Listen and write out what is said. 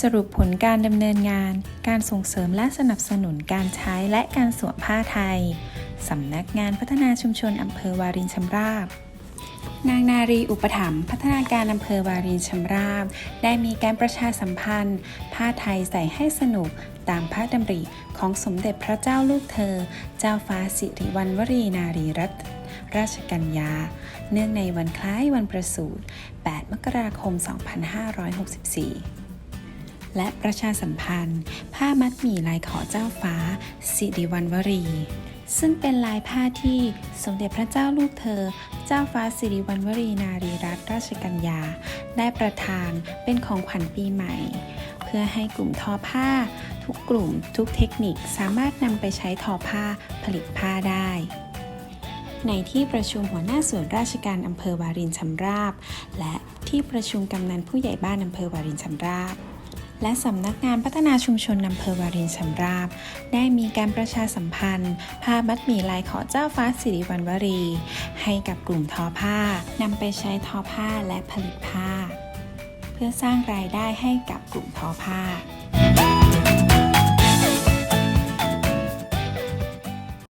สรุปผลการดำเนินงาน การส่งเสริมและสนับสนุนการใช้และการสวมผ้าไทย สำนักงานพัฒนาชุมชนอำเภอวารินชำราบ นางนารีอุปถัมภ์พัฒนาการอำเภอวารินชำราบ ได้มีการประชาสัมพันธ์ ผ้าไทยใส่ให้สนุกตามพระดำริของสมเด็จพระเจ้าลูกเธอ เจ้าฟ้าสิริวัณวรีนารีรัตนราชกัญญา เนื่องในวันคล้ายวันประสูติ 8 มกราคม 2564 และประชาสัมพันธ์ ผ้ามัดหมี่ลายขอเจ้าฟ้า สิริวัณวรี ซึ่งเป็นลายผ้าที่สมเด็จพระเจ้าลูกเธอ เจ้าฟ้าสิริวัณวรีนารีรัตนราชกัญญา ได้ประทานเป็นของขวัญปีใหม่ เพื่อให้กลุ่มทอผ้า ทุกกลุ่มทุกเทคนิคสามารถนำไปใช้ทอผ้าผลิตผ้าได้ในที่ประชุมหัวหน้าส่วนราชการอำเภอวารินชำราบ และที่ประชุมกำนันผู้ใหญ่บ้านอำเภอวารินชำราบ และสำนักงานพัฒนาชุมชนอำเภอวารินชำราบ ได้มีการประชาสัมพันธ์ผ้ามัดหมี่ลายขอเจ้าฟ้าสิริวัณวรี ให้กับกลุ่มทอผ้านำไปใช้ทอผ้าและผลิตผ้า เพื่อสร้างรายได้ให้กับกลุ่มทอผ้า